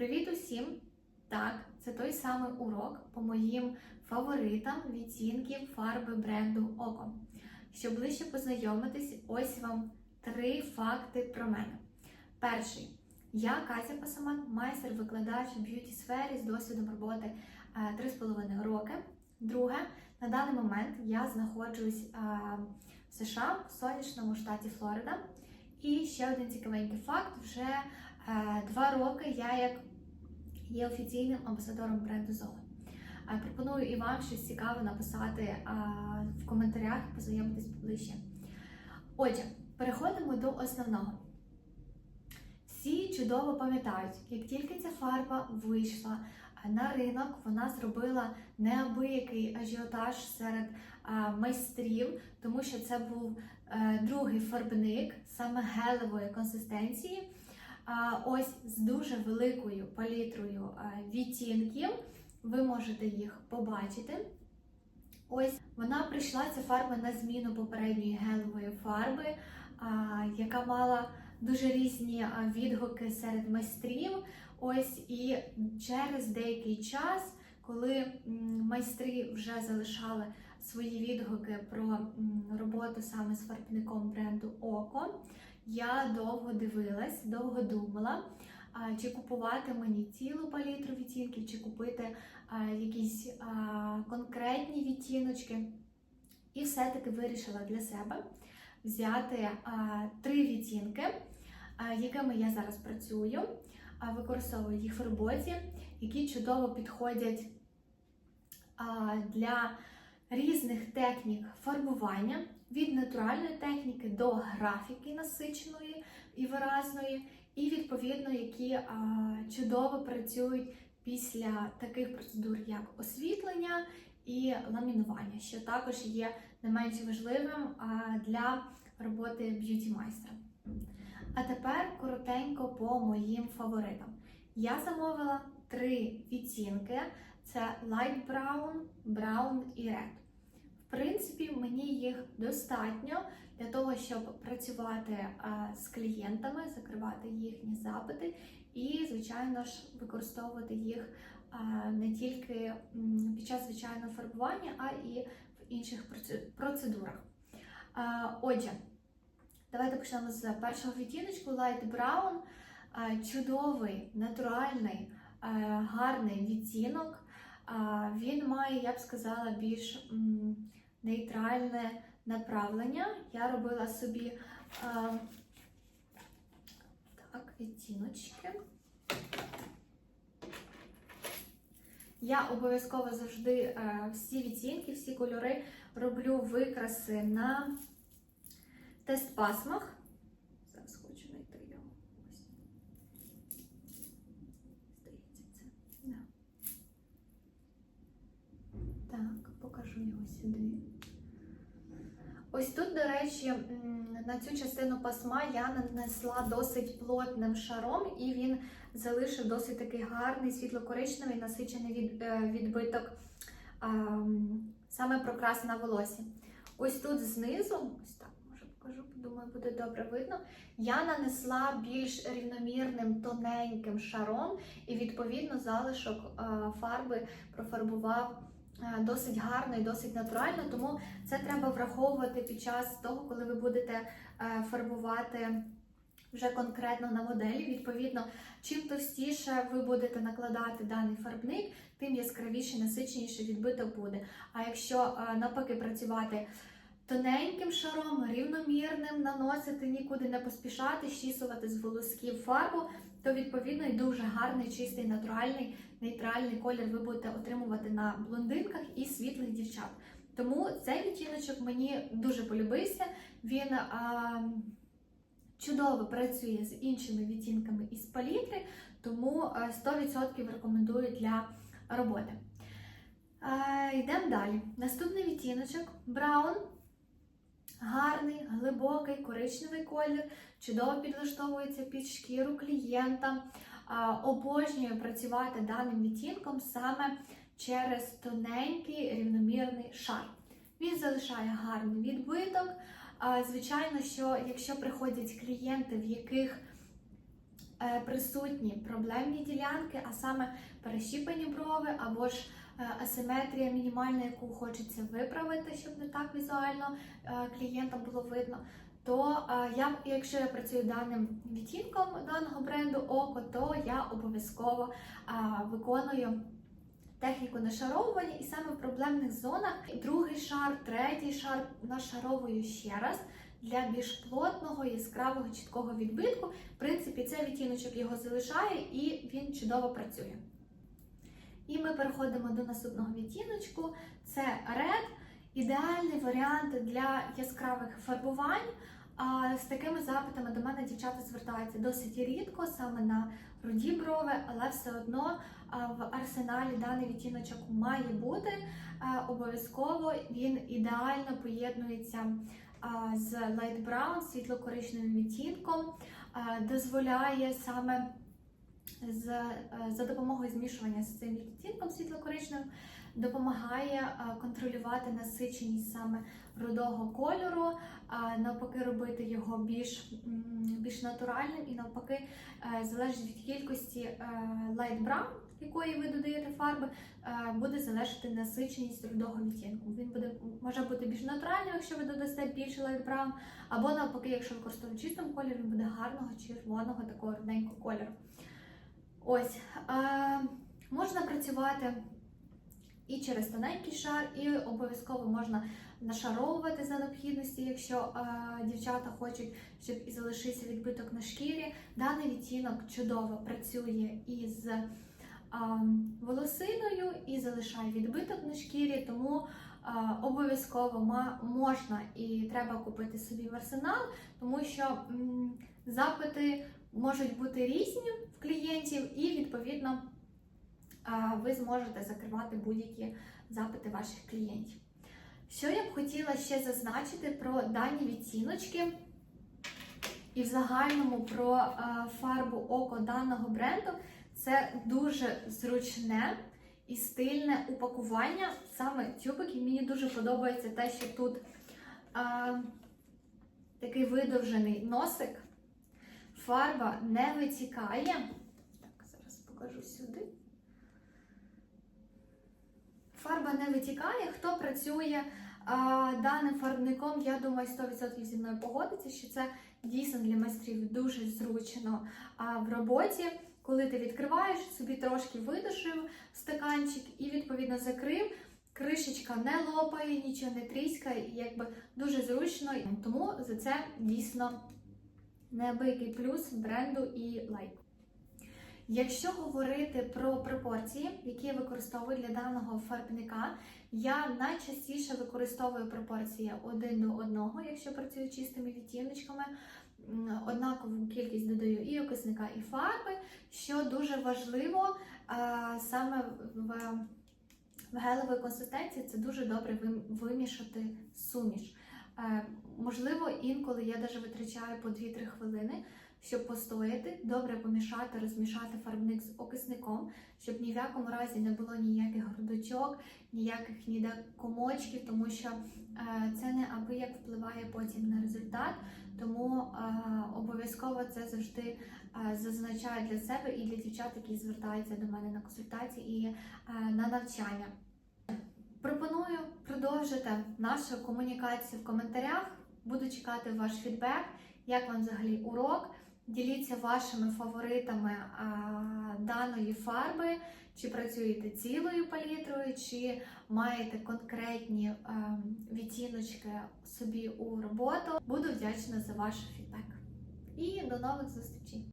Привіт усім! Так, це той самий урок по моїм фаворитам відтінків фарби бренду Око. Щоб ближче познайомитись, ось вам три факти про мене. Перший. Я Катя Пасаман, майстер-викладач в б'юті сфері з досвідом роботи е, 3,5 роки. Друге, на даний момент я знаходжусь е, в США в сонячному штаті Флорида. І ще один цікавенький факт: вже е, два роки я як є офіційним амбасадором бренду Зола. Пропоную і вам щось цікаве написати в коментарях познайомитись ближче. Отже, переходимо до основного. Всі чудово пам'ятають, як тільки ця фарба вийшла на ринок, вона зробила неабиякий ажіотаж серед майстрів, тому що це був е, другий фарбник саме гелевої консистенції. Ось з дуже великою палітрою відтінків. Ви можете їх побачити. Ось вона прийшла ця фарба на зміну попередньої гелевої фарби, яка мала дуже різні відгуки серед майстрів. Ось і через деякий час, коли майстри вже залишали свої відгуки про роботу саме з фарбником бренду Око, я довго дивилась, довго думала, чи купувати мені цілу палітру відтінків, чи купити якісь конкретні відтіночки. І все-таки вирішила для себе взяти три відтінки, якими я зараз працюю, використовую їх в роботі, які чудово підходять для різних технік фарбування, від натуральної техніки до графіки насиченої і виразної, і відповідно, які а, чудово працюють після таких процедур, як освітлення і ламінування, що також є не менш важливим а, для роботи б'юті майстра. А тепер коротенько по моїм фаворитам. Я замовила три відтінки: це Light Brown, Brown і Red. Принципі, мені їх достатньо для того, щоб працювати з клієнтами, закривати їхні запити, і, звичайно ж, використовувати їх не тільки під час звичайного фарбування, а і в інших процедурах. Отже, давайте почнемо з першого відтіночку Light Brown. Чудовий, натуральний, гарний відтінок. Він має, я б сказала, більш нейтральне направлення. Я робила собі а, так, відтіночки. Я обов'язково завжди е, всі відтінки, всі кольори роблю викраси на тест-пасмах. Зараз хочу знайти його. Ось. Здається, це. Да. Так, покажу його сюди. Ось тут, до речі, на цю частину пасма я нанесла досить плотним шаром, і він залишив досить такий гарний світло-коричневий насичений від, е, відбиток саме прокрас на волосі. Ось тут знизу, ось так може покажу, думаю, буде добре видно. Я нанесла більш рівномірним тоненьким шаром, і відповідно залишок фарби профарбував досить гарно і досить натурально. Тому це треба враховувати під час того, коли ви будете е, фарбувати вже конкретно на моделі. Відповідно, чим товстіше ви будете накладати даний фарбник, тим яскравіший, насиченіший відбиток буде. А якщо е, навпаки працювати тоненьким шаром, рівномірним, наносити нікуди не поспішати, щісувати з волосків фарбу, то відповідно і дуже гарний, чистий, натуральний, нейтральний колір ви будете отримувати на блондинках і світлих дівчат. Тому цей відтіночок мені дуже полюбився. Він а, чудово працює з іншими відтінками із палітри, тому 100% рекомендую для роботи. А, йдемо далі. Наступний відтіночок Браун. Гарний, глибокий, коричневий колір, чудово підлаштовується під шкіру клієнта. Обожнюю працювати даним відтінком саме через тоненький рівномірний шар. Він залишає гарний відбиток. Звичайно, що якщо приходять клієнти, в яких е, присутні проблемні ділянки, а саме перещіпані брови або ж асиметрія мінімальна, яку хочеться виправити, щоб не так візуально е, клієнтам було видно. То е, я, якщо я працюю даним відтінком даного бренду око, то я обов'язково е, виконую техніку нашаровування, і саме в проблемних зонах другий шар, третій шар нашаровую ще раз для більш плотного, яскравого, чіткого відбитку. В принципі, цей відтіночок його залишає і він чудово працює. І ми переходимо до наступного відтіночку. Це Red. Ідеальний варіант для яскравих фарбувань. А з такими запитами до мене дівчата звертаються досить рідко, саме на руді брови, але все одно в арсеналі даний відтіночок має бути. Обов'язково він ідеально поєднується з light brown, світло-коричневим відтінком, дозволяє саме з, е, за допомогою змішування з цим відтінком світло-коричневим допомагає е, контролювати насиченість саме рудого кольору, навпаки, робити його більш, більш натуральним і навпаки е, залежить від кількості е, light brown, якої ви додаєте фарби, е, буде залежати насиченість рудого відтінку. Він буде може бути більш натуральним, якщо ви додасте більше light brown, або навпаки, якщо використовуєте чистим кольором, він буде гарного червоного такого руденького кольору. Ось е, можна працювати і через тоненький шар, і обов'язково можна нашаровувати за необхідності, якщо е, дівчата хочуть, щоб і залишився відбиток на шкірі. Даний відтінок чудово працює із е, волосиною і залишає відбиток на шкірі, тому е, обов'язково можна і треба купити собі в арсенал, тому що м, запити можуть бути різні в клієнтів, і відповідно ви зможете закривати будь-які запити ваших клієнтів. Що я б хотіла ще зазначити про дані відтіночки і в загальному про фарбу око даного бренду, це дуже зручне і стильне упакування. Саме тюбик, і мені дуже подобається те, що тут такий видовжений носик, фарба не витікає. Так, зараз покажу сюди. Фарба не витікає. Хто працює а, даним фарбником, я думаю, 100% зі мною погодиться, що це дійсно для майстрів дуже зручно а, в роботі. Коли ти відкриваєш, собі трошки видушив стаканчик і відповідно закрив. Кришечка не лопає, нічого не тріскає, якби дуже зручно. Тому за це дійсно неабиякий плюс бренду і лайк. Якщо говорити про пропорції, які я використовую для даного фарбника, я найчастіше використовую пропорції один до одного, якщо працюю чистими відтіночками. Однакову кількість додаю і окисника, і фарби, що дуже важливо саме в, гелевій консистенції це дуже добре вимішати суміш. Е, Можливо, інколи я навіть витрачаю по 2-3 хвилини, щоб постояти, добре помішати, розмішати фарбник з окисником, щоб ні в якому разі не було ніяких грудочок, ніяких ніде комочків, тому що е, це не аби як впливає потім на результат. Тому е, обов'язково це завжди зазначаю для себе і для дівчат, які звертаються до мене на консультації і на навчання. Пропоную продовжити нашу комунікацію в коментарях. Буду чекати ваш фідбек, як вам взагалі урок. Діліться вашими фаворитами а, даної фарби, чи працюєте цілою палітрою, чи маєте конкретні а, відтіночки собі у роботу. Буду вдячна за ваш фідбек. І до нових зустрічей!